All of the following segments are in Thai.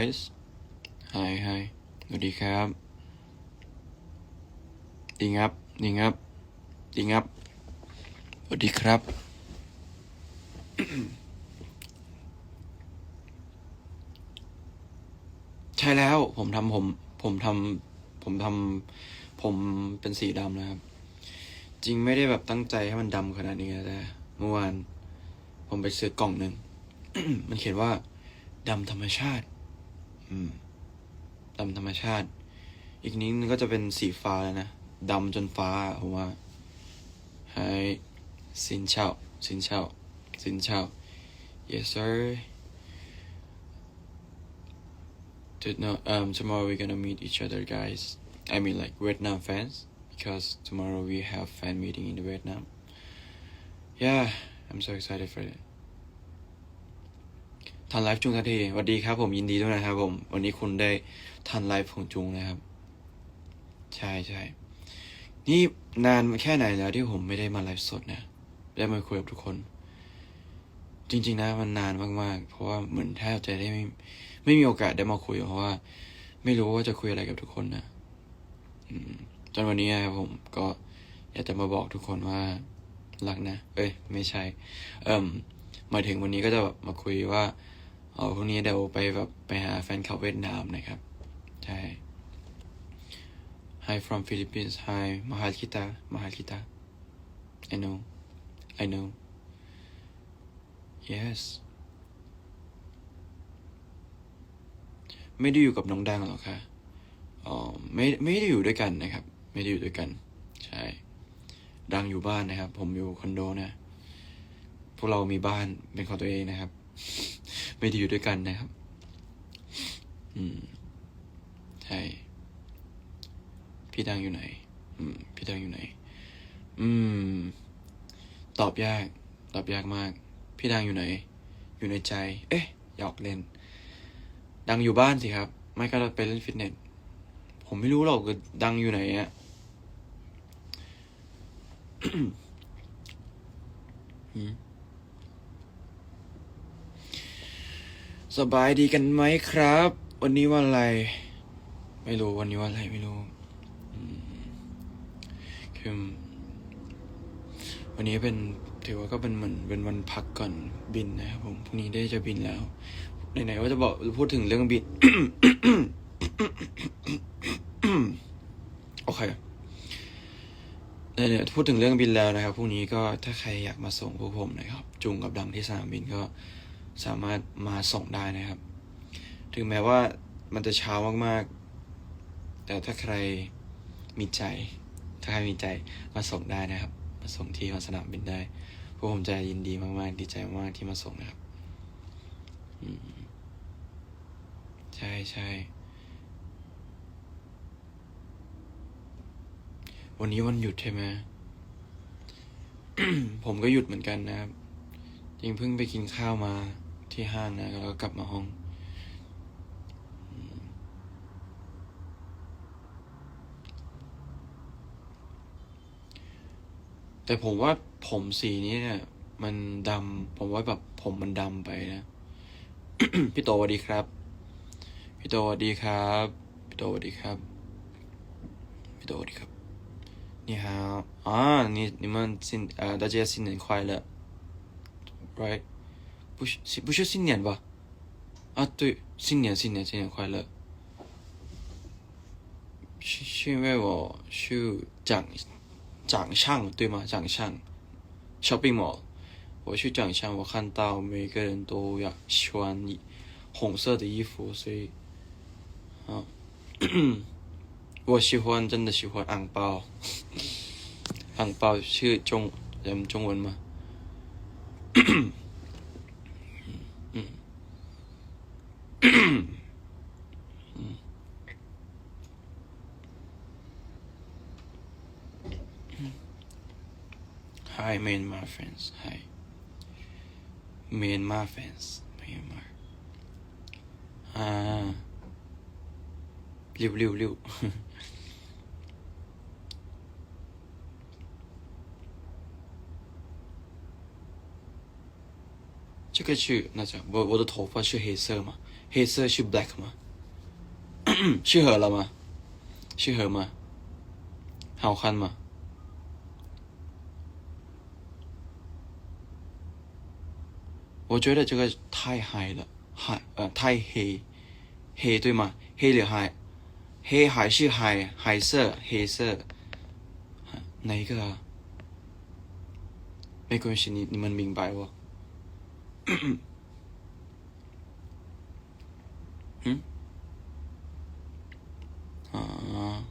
guys hi hi สวัสดีครับดีงับดีงับดีงับ สวัสดีครับ ใช่แล้ว ผมทำผม ผมทำผมทำผมเป็นสีดำนะครับ จริงไม่ได้แบบตั้งใจให้มันดำขนาดนี้นะแต่เมื่อวาน ผมไปซื้อกล่องหนึ่ง มันเขียนว่าดำธรรมชาติ อืมดำธรรมชาติ อีกนิดนึงก็จะเป็นสีฟ้าแล้วนะดำจนฟ้าผมว่าให้สินเช่าสินเช่าสินเช่า yes sir to know um tomorrow we're gonna meet each other guys I mean like Vietnam fans because tomorrow we have fan meeting in Vietnam yeah I'm so excited for it ทันไลฟ์จุงทันทีสวัสดีครับผมยินดีด้วยนะครับผม วันนี้คุณได้ทันไลฟ์ของจุงนะครับ ใช่ใช่นี่นานแค่ไหนแล้วที่ผมไม่ได้มาไลฟ์สดนะได้มาคุยกับทุกคน จริง ๆ นะมันนานมากๆ เพราะว่าเหมือนแทบจะได้ไม่ไม่มีโอกาสได้มาคุยเพราะว่า ไม่รู้ว่าจะคุยอะไรกับทุกคนนะจนวันนี้นะครับผมก็อยากจะมาบอกทุกคนว่ารักนะ เอ้ย ไม่ใช่ เอิ่มหมายถึงวันนี้ก็จะแบบมาคุยว่า เออพรุ่งนี้เดี๋ยวไปแบบไปหาแฟนคลับเวียดนามนะครับ ใช่ Hi from Philippines Hi mahal kita mahal kita I know I know yes ไม่ได้อยู่กับน้องดังหรอกค่ะอ๋อไม่ไม่ได้อยู่ด้วยกันนะครับ ไม่ได้อยู่ด้วยกัน ใช่ ดังอยู่บ้านนะครับ ผมอยู่คอนโดนะ พวกเรามีบ้านเป็นของตัวเองนะครับ ไม่ได้อยู่ด้วยกันนะครับ อืมใช่พี่ดังอยู่ไหน อืม พี่ดังอยู่ไหน อืม ตอบยาก ตอบยากมาก พี่ดังอยู่ไหน อยู่ในใจ เอ๊ะหยอกเล่น ดังอยู่บ้านสิครับ ไม่ก็ไปเล่นฟิตเนส ผมไม่รู้หรอกคือดังอยู่ไหนอะอืม สบายดีกันไหมครับ วันนี้วันอะไร ไม่รู้วันนี้วันอะไรไม่รู้คือวันนี้เป็นถือว่าก็เป็นเหมือนเป็นวันพักก่อนบินนะครับผมพรุ่งนี้ได้จะบินแล้วไหนๆว่าจะบอกพูดถึงเรื่องบินโอเคเนี่ยพูดถึงเรื่องบินแล้วนะครับพรุ่งนี้ก็ถ้าใครอยากมาส่งพวกผมนะครับ จุงกับดังที่สนามบินก็ สามารถมาส่งได้นะครับ ถึงแม้ว่ามันจะเช้ามากๆ แต่ถ้าใครมีใจ ถ้าใครมีใจมาส่งได้นะครับ มาส่งที่สนามบินได้พวกผมจะยินดีมากๆ ดีใจมากๆที่มาส่งนะครับใช่ใช่วันนี้วันหยุดใช่ไหมผมก็หยุดเหมือนกันนะครับ จริงเพิ่งไปกินข้าวมา ที่ห้างนะแล้วก็กลับมาห้องอืมแต่ผมว่าผมสีนี้เนี่ย มันดำผมว่าแบบผมมันดำไปนะ พี่โตสวัสดีครับ พี่โตสวัสดีครับ พี่โตสวัสดีครับ พี่โตสวัสดีครับ 你好啊，你你们新呃大家新年快乐，right？ 不是不是新年吧？啊，对，新年新年新年快乐。是是因为我去长长相对吗？长相，shopping mall，我去长相，我看到每个人都要穿红色的衣服，所以，啊，我喜欢真的喜欢昂包，昂包是中人中文吗？咳 嗯。Hi，my and my friends，hi。my and my friends，my and my。啊，六六六。这个是，那叫，我我的头发是黑色嘛。黑色是 black 吗？适合了吗？适合吗？好看吗？我觉得这个太嗨了，嗨呃太黑，黑对吗？黑了嗨，黑还是海海色黑色，哪一个啊？没关系，你你们明白我。啊，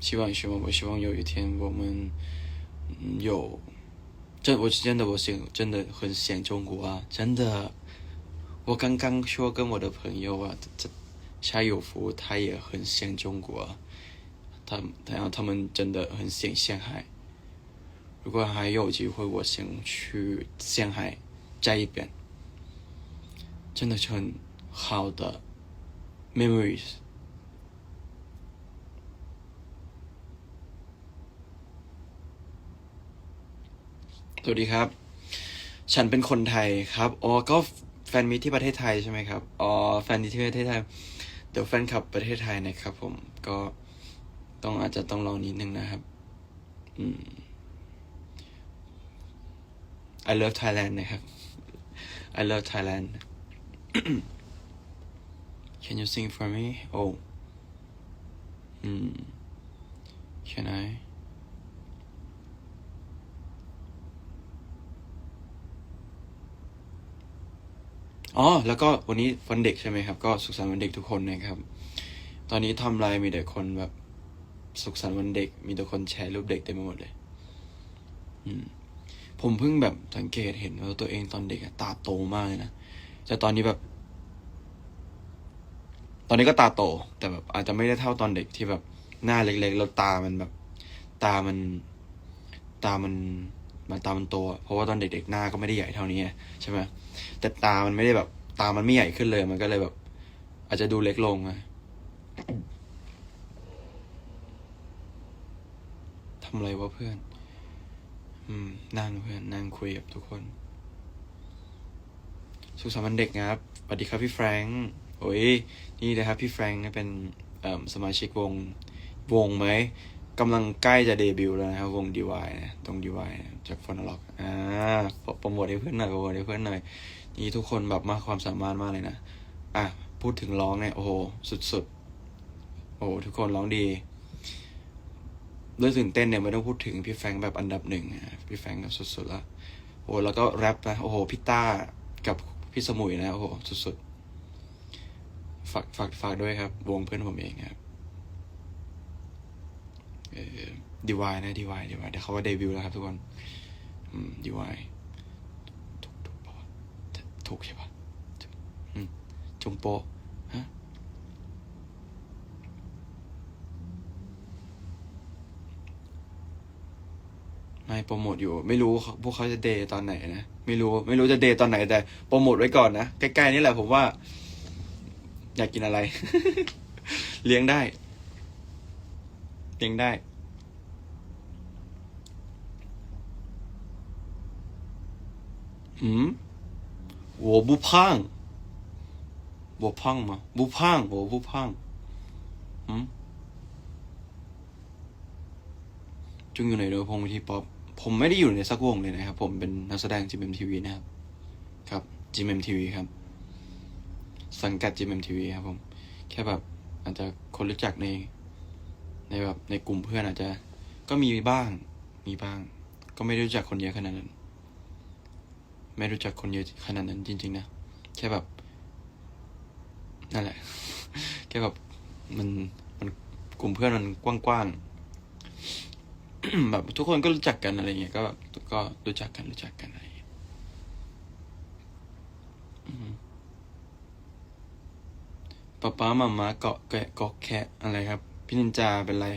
希望希望我希望有一天我们嗯有，真我是真的我想真的很想中国啊，真的。我刚刚说跟我的朋友啊，这夏有福他也很想中国、啊，他然后他们真的很想上海。如果还有机会，我想去上海这一边，真的是很好的 memories。สวัสดีครับ ฉันเป็นคนไทยครับ อ๋อ ก็แฟนมิที่ประเทศไทยใช่ไหมครับ อ๋อ แฟนมิตรที่ประเทศไทย เดี๋ยวแฟนคลับประเทศไทยนะครับผม ก็ต้องอาจจะต้องรอนิดนึงนะครับ อืม I love Thailand นะครับ I love Thailand Can you sing for me Oh อืม Can I อ๋อแล้วก็วันนี้วันเด็กใช่ไหมครับ ก็สุขสันต์วันเด็กทุกคนนะครับ ตอนนี้ทำไลน์มีแต่คนแบบสุขสันต์วันเด็ก มีแต่คนแชร์รูปเด็กเต็มไปหมดเลย อืม ผมเพิ่งแบบสังเกตเห็นว่าตัวเองตอนเด็กอะตาโตมากเลยนะ แต่ตอนนี้แบบ ตอนนี้ก็ตาโต แต่แบบอาจจะไม่ได้เท่าตอนเด็กที่แบบหน้าเล็กๆแล้วตามันแบบ ตามัน ตามันมันตามันโตเพราะว่าตอนเด็กๆหน้าก็ไม่ได้ใหญ่เท่านี้ใช่ไหมแต่ตามันไม่ได้แบบ ตามันไม่ใหญ่ขึ้นเลย มันก็เลยแบบ อาจจะดูเล็กลงอะทำอะไรวะเพื่อน อืม นั่งเพื่อน นั่งคุยกับทุกคน สุขสันต์วันเด็กนะครับสวัสดีครับพี่แฟรงค์ โอ้ยนี่นะครับพี่แฟรงค์เป็นสมาชิกวงวงไหมกำลังใกล้จะเดบิวต์แล้วนะครับ วง DY นะตรง DY นะจากฟอนล็อกอ่าโปรโมทให้เพื่อนหน่อยโปรโมทให้เพื่อนหน่อย นี่ทุกคนแบบมากความสามารถมากเลยนะ อะ พูดถึงร้องเนี่ย โอ้โห สุดๆ โอ้โหทุกคนร้องดีเรื่องตื่นเต้นเนี่ยไม่ต้องพูดถึงพี่แฟงแบบอันดับหนึ่งพี่แฟงแบบสุดๆละโอ้แล้วก็แรปนะโอ้โหพี่ต้ากับพี่สมุยนะโอ้โหสุดๆ ฝากฝากฝากด้วยครับ วงเพื่อนผมเองครับเออดีวายนะดีวายดีวายเดี๋ยวเขาว่าเดบิวต์แล้วครับทุกคนอืมดีวายถูกถูกปะถูกใช่ปะอืมจงโปะฮะไม่โปรโมทอยู่ ไม่รู้พวกเขาจะเดย์ตอนไหนนะ ไม่รู้ ไม่รู้จะเดย์ตอนไหนแต่โปรโมทไว้ก่อนนะ ใกล้ๆนี่แหละผมว่า อยากกินอะไร เลี้ยงได้ เลี้ยงได้ อืม我不胖我胖吗不胖我不胖อืม จุงอยู่ในเรือพงวิธีป๊อป ผมไม่ได้อยู่ในสักวงเลยนะครับ ผมเป็นนักแสดง GMMTV นะครับ ครับ GMMTV ครับ สังกัด GMMTV ครับผม แค่แบบอาจจะคนรู้จักใน ในแบบในกลุ่มเพื่อนอาจจะ ก็มีบ้าง มีบ้าง ก็ไม่รู้จักคนเยอะขนาดนั้น ไม่รู้จักคนเยอะขนาดนั้นจริง ๆ นะ แค่แบบ นั่นแหละ แค่แบบมันมันกลุ่มเพื่อนมันกว้างๆแบบทุกคนก็รู้จักกันอะไรเงี้ยก็ก็รู้จักกันรู้จักกันอะไรเงี้ย ป๊าป๊ามามาเกาะแกะเกาะแคะอะไรครับ พี่นินจาเป็นไร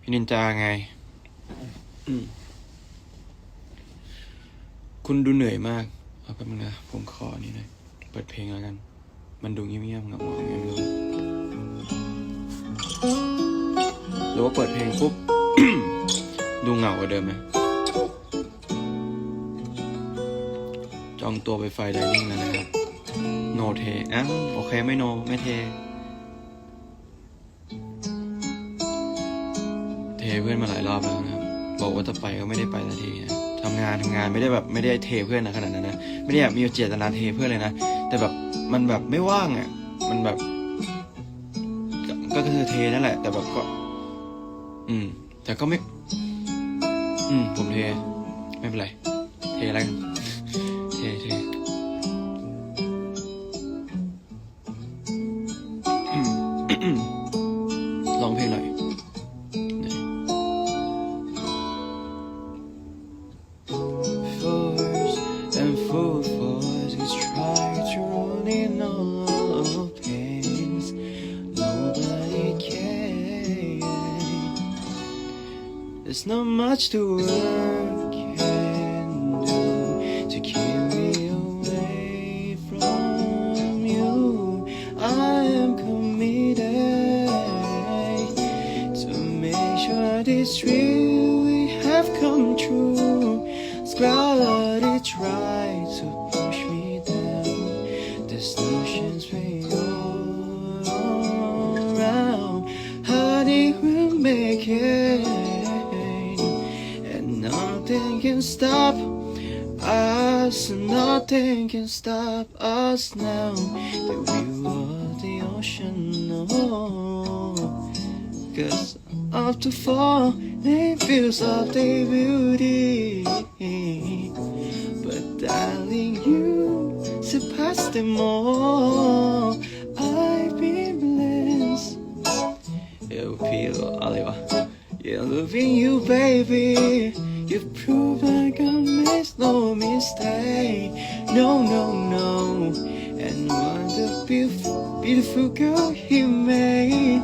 พี่นินจาไงอืมคุณดูเหนื่อยมาก เอาแป๊บนึงนะ ผมขอนี่หน่อยเปิดเพลงแล้วกัน มันดูเงียบๆเหงาๆไงไม่รู้หรือว่าเปิดเพลงปุ๊บ ดูเหงากว่าเดิมไหมจองตัวไปไฟไดนิ่งแล้วนะครับ โนเทอ้าวโอเคไม่โน ไม่เท เทเพื่อนมาหลายรอบแล้วนะ บอกว่าจะไปก็ไม่ได้ไปสักทีนะทำงานทำงานไม่ได้แบบไม่ได้เทเพื่อนนะขนาดนั้นนะ ไม่ได้แบบมีเจตนาเทเพื่อนเลยนะ แต่แบบมันแบบไม่ว่างอะ มันแบบ ก็ก็คือเทนั่นแหละ แต่แบบก็ อืม แต่ก็ไม่ อืม ผมเท ไม่เป็นไร เทอะไรกัน 嗯。Nothing can stop us now. The view of the ocean, no. Cause up to fall, they feels of their beauty. But darling, you surpass them all. I've been blessed. Eu feel aliva. Yeah, loving you, baby. No mistake. No, no, no. And what a beautiful, beautiful girl he made.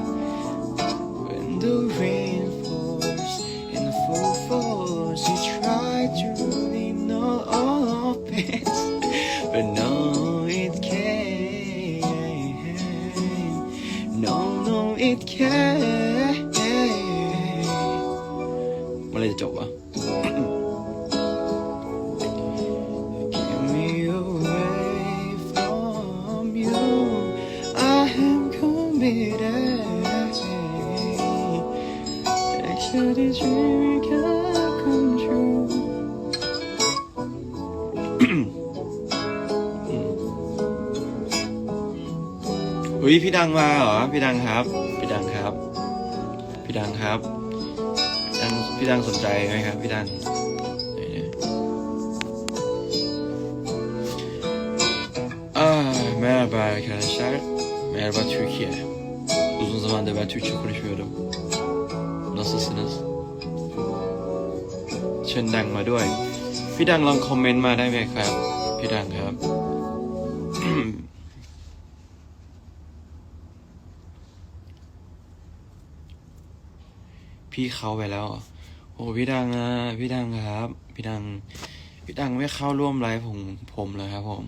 When the rain อุ้ยพี่ดังมาเหรอพี่ดังครับ พี่ดังครับ พี่ดังครับดังพี่ดังสนใจไหมครับ พี่ดังไหนเนี่ย Ah, merhaba arkadaşlar. Merhaba Türkiye. Uzun zamandır ben Türkçe konuşmuyordum. Nasılsınız? เชิญดังมาด้วย พี่ดังลองคอมเมนต์มาได้ไหมครับ พี่ดังครับ พี่เขาไปแล้ว โอ้พี่ดังอะพี่ดังครับ พี่ดัง พี่ดังไม่เข้าร่วมไลฟ์ผมผมเลยครับ ผม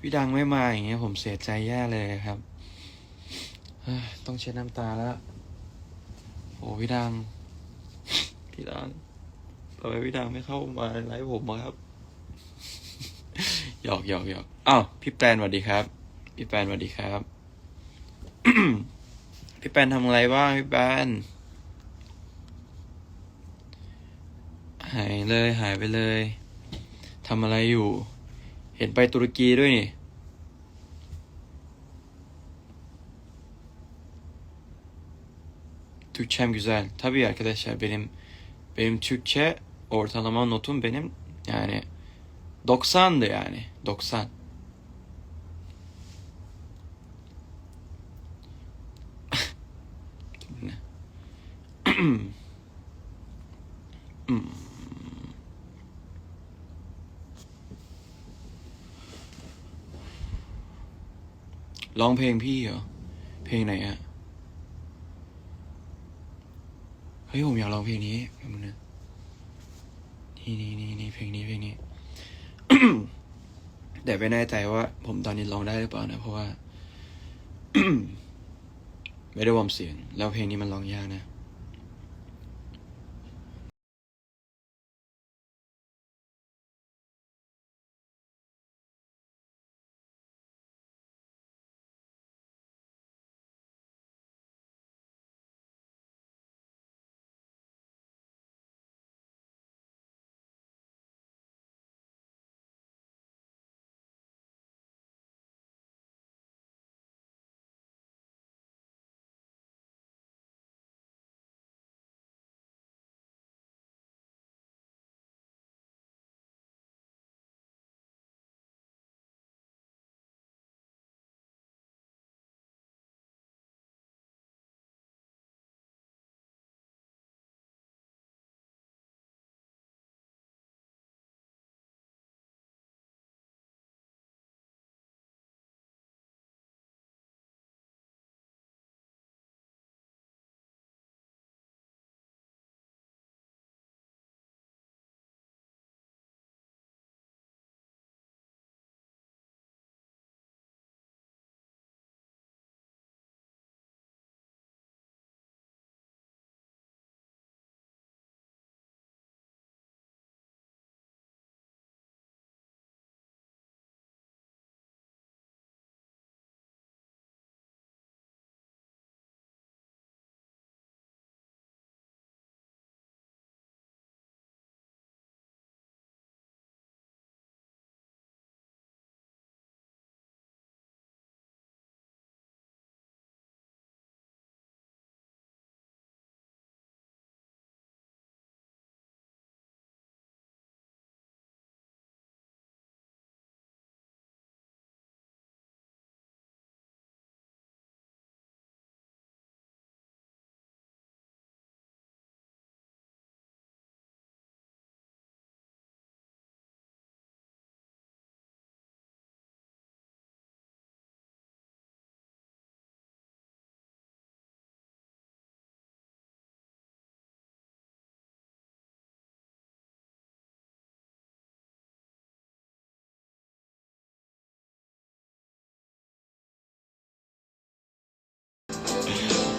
พี่ดังไม่มาอย่างเงี้ย ผมเสียใจแย่เลยครับต้องเช็ดน้ำตาแล้วโอ้พี่ดัง พี่ดังทำไมพี่ดังไม่เข้ามาไลฟ์ผมอะครับหยอกหยอกหยอกอ้าวพี่แปนสวัสดีครับ พี่แปนสวัสดีครับ พี่แปนทำอะไรบ้างพี่แปน หายเลยหายไปเลยทำอะไรอยู่ เห็นไปตุรกีด้วยนี่ Türkçem güzel. Tabii arkadaşlar benim benim Türkçe ortalama notum benim yani 90'dı yani 90. ร้องเพลงพี่เหรอ เพลงไหนอะเฮ้ยผมอยากร้องเพลงนี้แป๊บนึงนะนี่นี่นี่นี่เพลงนี้เพลงนี้ แต่ไม่แน่ใจว่า ผมตอนนี้ร้องได้หรือเปล่านะ เพราะว่า ไม่ได้วอร์มเสียง แล้วเพลงนี้มันร้องยากนะ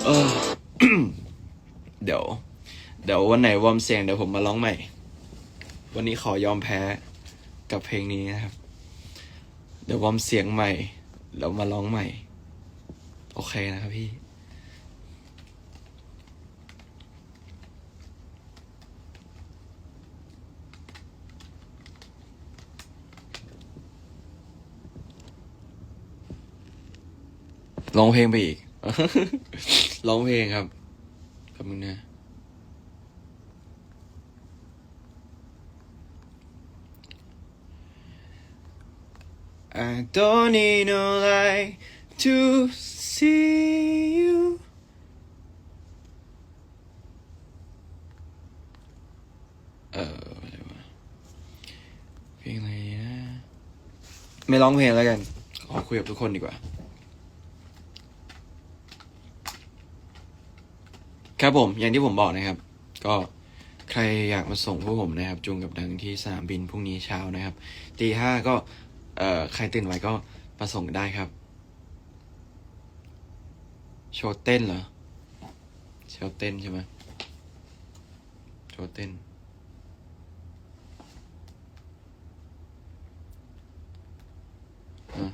เออเดี๋ยว เดี๋ยววันไหนวอร์มเสียงเดี๋ยวผมมาร้องใหม่ วันนี้ขอยอมแพ้กับเพลงนี้นะครับ เดี๋ยววอร์มเสียงใหม่ แล้วมาร้องใหม่ โอเคนะครับพี่ร้องเพลงไปอีก ร้องเพลงครับขอบคุณนะ I don't need no light to see you เอออะไรวะเพลงอะไรนะ ไม่ร้องเพลงแล้วกัน ขอคุยกับทุกคนดีกว่า ครับผมอย่างที่ผมบอกนะครับ ก็ใครอยากมาส่งพวกผมนะครับ จูงกับดังที่สนามบินพรุ่งนี้เช้านะครับตีห้าก็เอ่อใครตื่นไว้ก็มาส่งได้ครับ โชว์เต้นเหรอโชว์เต้นใช่ไหมโชว์เต้นอะ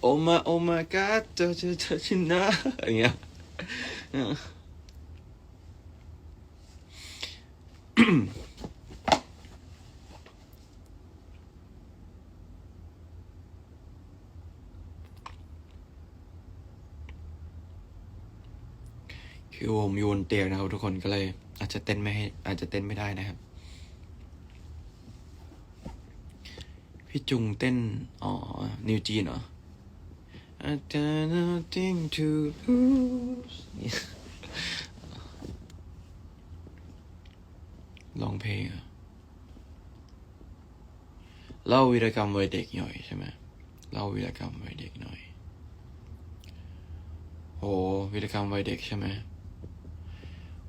โอมาโอมากาเจอเจอเจอชินะอย่างเงี้ยอะ คือผมอยู่บนเตียงนะครับทุกคนก็เลย อาจจะเต้นไม่ให้อาจจะเต้นไม่ได้นะครับ พี่จุงเต้น อ๋อ นิวจีนเหรอ I got nothing to lose ร้องเพลงอะเล่าวีรกรรมวัยเด็กหน่อยใช่ไหมเล่าวีรกรรมวัยเด็กหน่อยโหวีรกรรมวัยเด็กใช่ไหม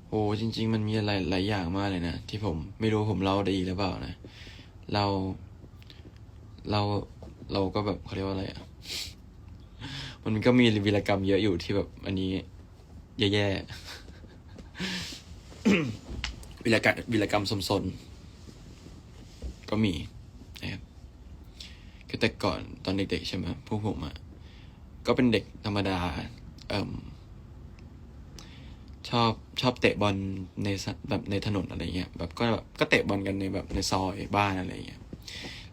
โหจริง ๆ มันมีอะไรหลายอย่างมากเลยนะที่ผมไม่รู้ผมเล่าได้อีกหรือเปล่านะเราเราเราก็แบบเขาเรียกว่าอะไรอะ มันก็มีวีรกรรมเยอะอยู่ที่แบบ อันนี้แย่ๆ วีรกรรมวีรกรรมสมๆก็มีนะครับคือแต่ก่อนตอนเด็กๆใช่ไหมพวกผมอะก็เป็นเด็กธรรมดา เอ่มชอบชอบเตะบอลในแบบในถนนอะไรเงี้ยแบบก็แบบก็เตะบอลกันในแบบในซอยบ้านอะไรเงี้ย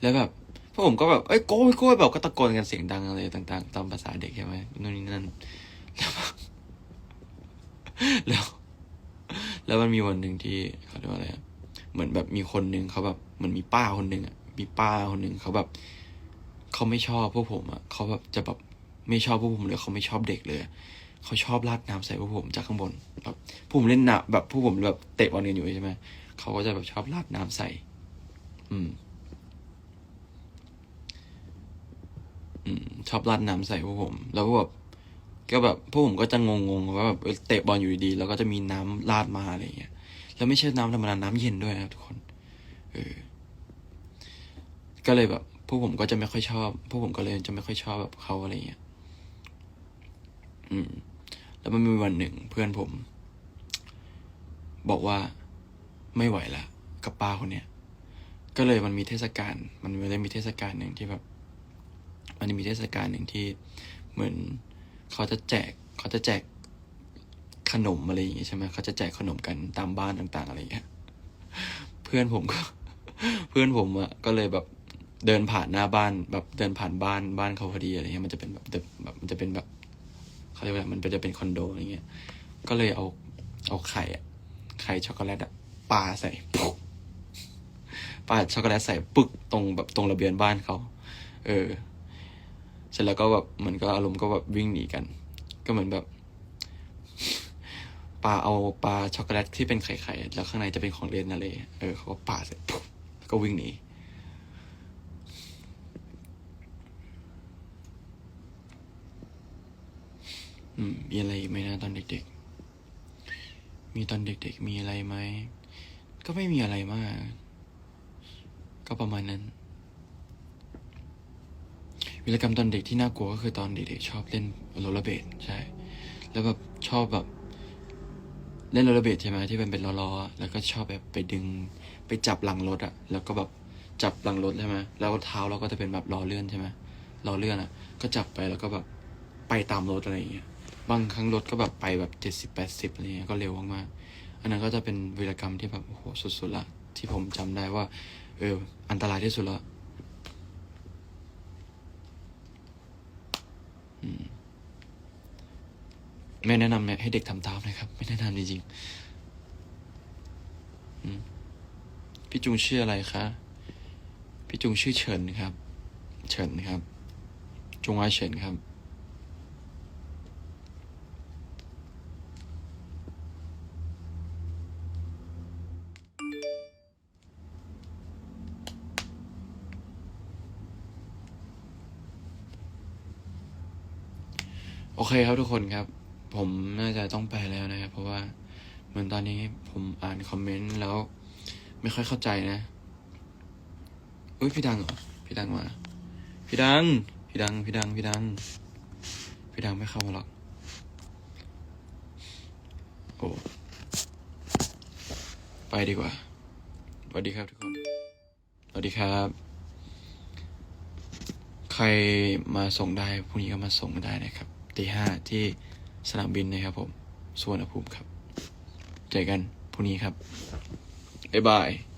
แล้วแบบพวกผมก็แบบเอ้ยโก้ยโก้ยแบบก็ตะโกนกันเสียงดังอะไรต่าง ๆ ตามภาษาเด็กใช่ไหมนู่นนี่นั่นแล้ว แล้วมันมีวันหนึ่งที่เขาเรียกว่าอะไรเหมือนแบบมีคนหนึ่งเขาแบบเหมือนมีป้าคนหนึ่งอะมีป้าคนหนึ่งเขาแบบเขาไม่ชอบพวกผมอะเขาแบบจะแบบไม่ชอบพวกผมเลยเขาไม่ชอบเด็กเลยเขาชอบราดน้ำใส่พวกผมจากข้างบนแบบพวกผมเล่นหนะแบบพวกผมแบบเตะบอลกันอยู่ใช่ไหมเขาก็จะแบบชอบราดน้ำใส่ อืม อืม ชอบราดน้ำใส่พวกผม แล้วก็แบบ ก็แบบพวกผมก็จะงงๆว่าแบบเตะบอลอยู่ดีแล้วก็จะมีน้ำราดมาอะไรอย่างเงี้ยแล้วไม่ใช่น้ำธรรมดาน้ำเย็นด้วยนะทุกคนเออก็เลยแบบพวกผมก็จะไม่ค่อยชอบ พวกผมก็เลยจะไม่ค่อยชอบแบบเขาอะไรอย่างเงี้ยอืม แล้วมันมีวันหนึ่งเพื่อนผม บอกว่าไม่ไหวละกับป้าคนเนี้ยก็เลยมันมีเทศกาลมันเลยมีเทศกาลหนึ่งที่แบบ มันมีเทศกาลหนึ่งที่เหมือน เขาจะแจกเขาจะแจกขนมอะไรอย่างเงี้ยใช่ไหมเขาจะแจกขนมกันตามบ้านต่างๆอะไรอย่างเงี้ยเพื่อนผมก็ เพื่อนผมอะก็เลยแบบเดินผ่านหน้าบ้าน แบบเดินผ่านบ้านบ้านเขาพอดีอะไรเงี้ยมันจะเป็นแบบแบบมันจะเป็นแบบเขาเรียกว่ามันจะเป็นคอนโดอะไรเงี้ยก็เลยเอาเอาไข่อะไข่ช็อกโกแลตอะปาใส่ปุ๊บปาช็อกโกแลตใส่ปึ๊กตรงแบบตรงระเบียงบ้านเขาเออ เสร็จแล้วก็แบบเหมือนก็อารมณ์ก็แบบวิ่งหนีกัน ก็เหมือนแบบปลาเอาปลาช็อกโกแลตที่เป็นไข่ๆแล้วข้างในจะเป็นของเล่นอะไรเออเขาก็ปาเสร็จปุ๊บก็วิ่งหนีอืมมีอะไรไหมนะตอนเด็กๆ มีตอนเด็กๆ มีอะไรไหม ก็ไม่มีอะไรมาก ก็ประมาณนั้น วิรกรรมตอนเด็กที่น่ากลัวก็คือตอนเด็กๆชอบเล่นโรลเลอร์เบดใช่ แล้วแบบชอบแบบ เล่นโรลเลอร์เบดใช่ไหมที่เป็นเป็นล้อๆแล้วก็ชอบแบบไปดึงไปจับหลังรถอะแล้วก็แบบจับหลังรถใช่ไหมแล้วเท้าเราก็จะเป็นแบบล้อเลื่อนใช่ไหมล้อเลื่อนอะก็จับไปแล้วก็แบบไปตามรถอะไรอย่างเงี้ยบางครั้งรถก็แบบไปแบบเจ็ดสิบแปดสิบอะไรเงี้ยก็เร็วมากๆอันนั้นก็จะเป็นวีรกรรมที่แบบโอ้โหสุดๆละที่ผมจำได้ว่า เอออันตรายที่สุดละอืม ไม่แนะนำให้เด็กทำตามนะครับ ไม่แนะนำจริงๆพี่จุงชื่ออะไรคะ พี่จุงชื่อเฉินครับ เฉินครับจงอาเฉินครับ โอเคครับทุกคนครับ ผมน่าจะต้องไปแล้วนะครับ เพราะว่าเหมือนตอนนี้ผมอ่านคอมเมนต์แล้ว ไม่ค่อยเข้าใจนะอุ้ยพี่ดังเหรอพี่ดังมาพี่ดัง พี่ดัง พี่ดัง พี่ดัง พี่ดังไม่เข้ามาหรอกโอ้ไปดีกว่าสวัสดีครับทุกคนสวัสดีครับ ใครมาส่งได้พรุ่งนี้ก็มาส่งได้นะครับตีห้าที่ สนามบินนะครับผมสุวรรณภูมิครับ เจอกันพรุ่งนี้ครับบ๊ายบาย